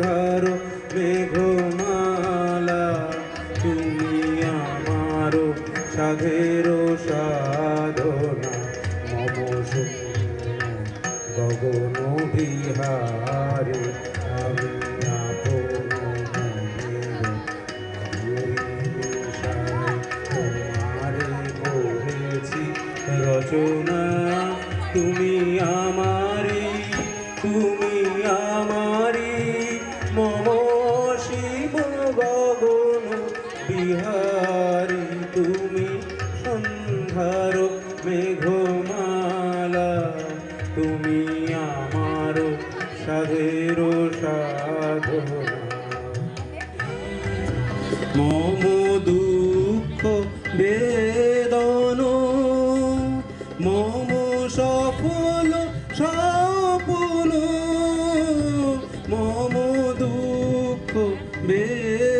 ধরো মেঘমালা তুমি আমারো সাধেরো সাধনা। মম গগন বিহারে আমি রচনা তুমি আমারি তুমি বিহারি তুমি সন্ধ্যার মেঘমালা, তুমি আমার সাধের সাধনা মম দুঃখ বেদন, মম সফল সপন মম দুঃখ বেদন।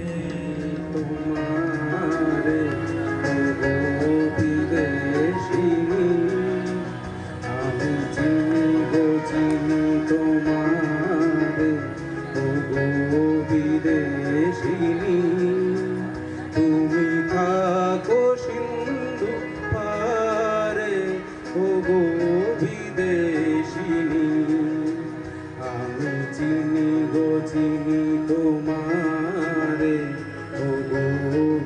চিনি তোমারে ও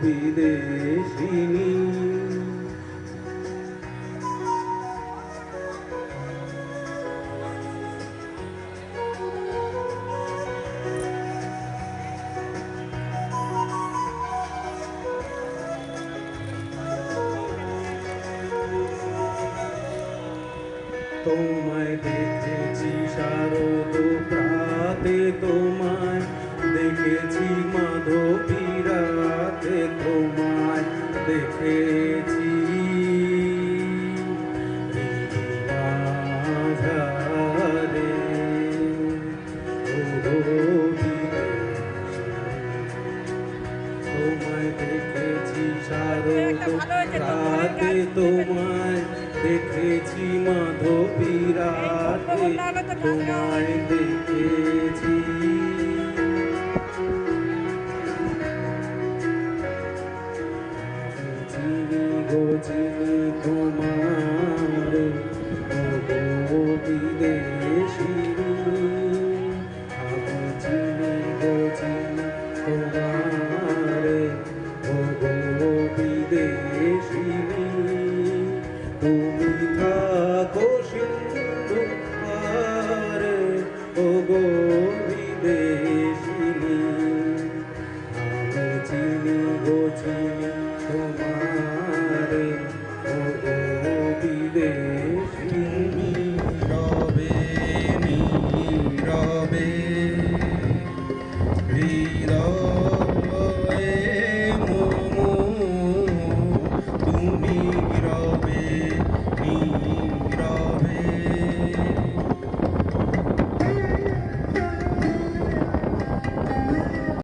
বিদেশিনী। তোমায় দেখেছি শারদ প্রাতে তোমায় দেখেছি মাধবী রাতে তোমায় দেখেছি। তোমায় দেখেছি শারদ রাতে তোমায় দেখেছি মাধবী রাতে তোমায় দেখেছি। সিন্ধু পারে ও গো বিদেশিনী